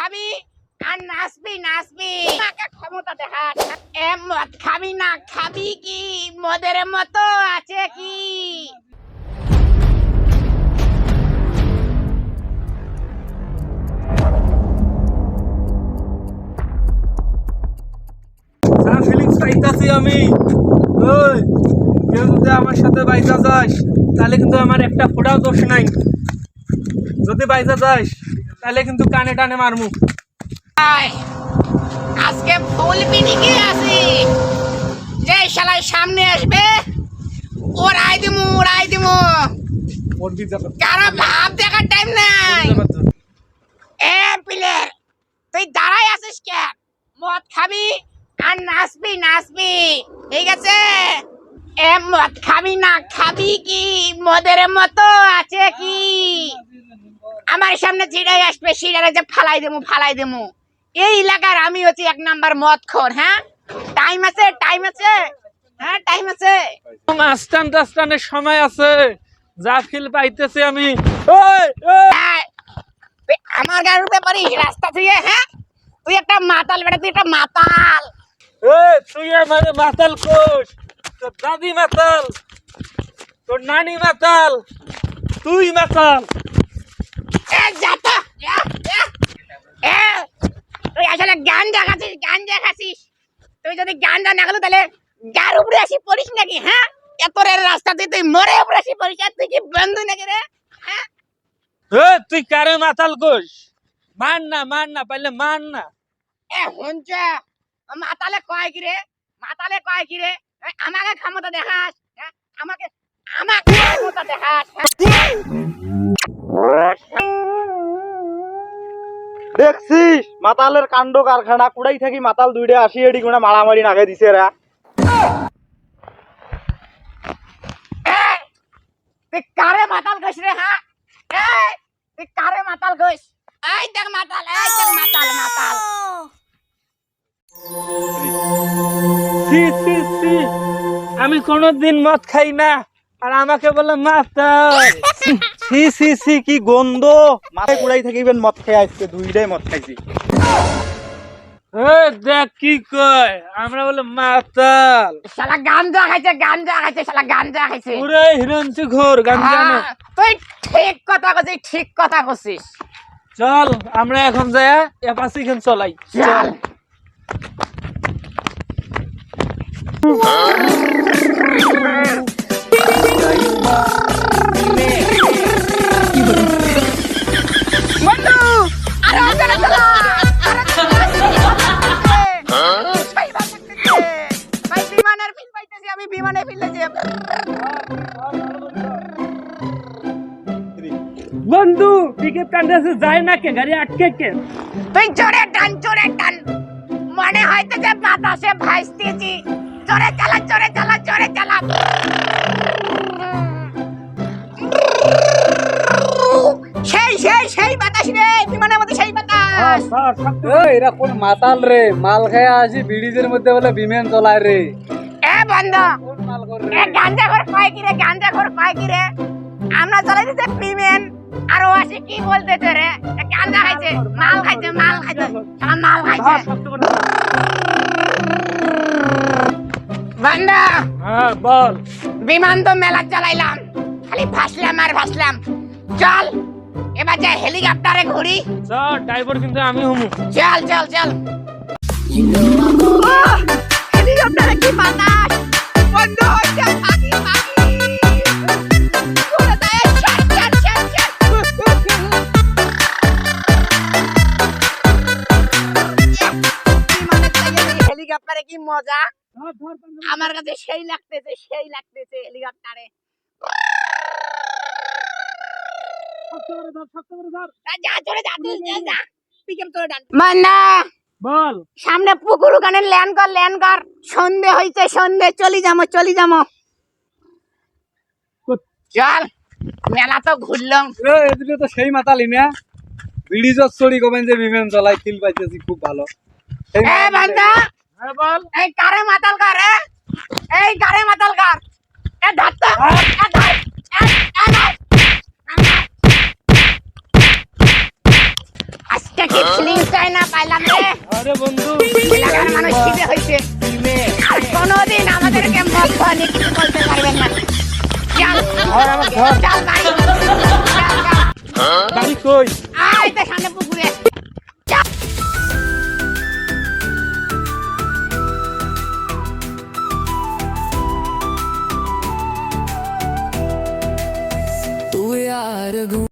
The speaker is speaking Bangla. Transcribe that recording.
খাবি? আর নাচবি নাচবি। ক্ষমতা দেখা। এ মদ খাবি না, খাবি কি? মদের মতো আছে কি? আমি। কেউ যদি আমার সাথে বাইজা যাস, তাহলে কিন্তু আমার একটা ফোটাও দোষ নাই। যদি বাইজা যাস তাহলে কিন্তু কানে টানে মারমু। আজকে ফুল পিনিকে আছি। যে শালায় সামনে আসবে ওরাই দিমু ওরাই দিমু। ওর বি কারও ভাব দেখার টাইম নাই। এ প্লেয়ার তুই দাঁড়াই আছিস কে? মদ খাবি আর নাচবি নাচবি ঠিক আছে? এ মদ খাবি না খাবি কি? মদের মতো আছে কি? আমার সামনে চিড়াই আসবে সিডারে যে ফালাই দেবো ফালাই দেবো। এই এলাকার আমি হচ্ছি এক নাম্বার মদ খোর হ্যাঁ? টাইম আছে টাইম আছে। হ্যাঁ টাইম আছে। আস্তান টাস্তানের সময় আছে। যা ফিল পাইতেছি আমি। আমার গাড়ির পারিস রাস্তা থেকে হ্যাঁ? তুই একটা মাতাল বেটা তুই একটা মাতাল। তুই আমার মাতাল কোষ। তোর দাদি মাতাল। তোর নানি মাতাল। তুই মাতাল। যাতা। এ, এ, এ, তুই আসলে গান দেখাছিস গান দেখাছিস তুই যদি গানটা না গেলো তাহলে গার উপরে আসি পড়িস নাকি হ্যাঁ? এত রেল তুই মরে উপরে আসি পড়িস আর তুই কি বন্ধু নাকি রে? হ্যাঁ? তুই কারে মাতাল কোষ মান না মান না মান না। এ হঞ্চ মাতালে কয় কি রে? মাতালে কয় কি রে? আমাকে ক্ষমতা দেখাস হ্যাঁ? আমাকে আমাকে ক্ষমতা দেখাস? দেখছিস? মাতালের কাণ্ড কারখানা কুড়াই থাকি মাতাল দুইটা আসি এডি কোনা মারামারি নাগে দিছে রা। কারে মাতাল কইস রে হ্যাঁ এই, কারে মাতাল কইস? এই দেখ মাতাল এই দেখ মাতাল মাতাল। সি সি সি আমি কোনোদিন মদ খাই না আর আমাকে বলে মাতাল সি সি সি কি গন্ধ। মাথায় কুড়াই থাকিবেন মদ খেয়ে আজকে দুইটাই মদ খাইছি। দেখ কি কয় আমরা বলে মাতাল। শালা গাঞ্জা খাইছে গাঞ্জা খাইছে শালা গাঞ্জা খাইছে। পুরে হিরঞ্চি ঘোর গাঞ্জা না। তুই ঠিক কথা কছিস ঠিক কথা কছিস চল আমরা এখন যাই এপাসি খান চলাই। চল। বন্ধু আমি বিমানে ফিলেছি বন্ধু টিকিট কাটতেছে যায় না কে গাড়ি আটকে কে? তুই জোরে টান জোরে টান। মনে হয়তো যে বাতাসে ভাসতেছি। জোরে চালা জোরে চালা জোরে চালা। সেই সেই সেই বাতাস রে বিমানের মধ্যে সেই বাতাস। এরা কোন মাতাল রে? মাল খায় আসি ব্রিজের মধ্যে বলে বিমান চলায় রে। এ বন্ধ। এ গাঞ্জা ঘর কয় কি রে গাঞ্জা ঘর কয় কি রে? আমরা চলে দিতে আর ও আসে কি বলতেছে রে? গাঞ্জা খাইছে মাল খাইছে মাল খাইছে মাল খাইছে। বন্ধ। হ্যাঁ বল। বিমান তো মেলা চালাইলাম। খালি ভাসলাম আর ভাসলাম চল এবার যাই হেলিকপ্টারে ঘুরি। চল ড্রাইভার কিন্তু আমি হমু। চল চল চল। হেলিকপ্টারে কি বাতাস কি মজা? আমার কাছে সেই লাগতেছে সেই লাগতেছে হেলিকপ্টারে যা চলে যা তুই যা, যা। পিকআপ তোরে ডান। মান্না বল। সামনে পুকুর ওখানে ল্যান্ড কর ল্যান্ড কর। সন্ধে হইছে সন্ধে। চলি যাব চলি যাব চল মেলা তো ঘুরলাম। এদিকে তো সেই মাতালি না ব্রিজত চড়ি কবেন যে বিমান চলাই ফিল পাইতেছি খুব ভালো। বল। এই কারে মাতাল কার এই কারে মাতাল কার? এ ধরতো এ ধর। এ, এ আজকে কি ফিলিংস না পাইলাম রে? আরে বন্ধু। এলাকার মানুষ খিদে হয়েছে আর কোনোদিন আমাদেরকে মদ নিয়ে কিছু বলতে পারবেন না। চল চল ভাই চল, চল। বাড়ি। কই? আয় তো সামনে পুকুরে।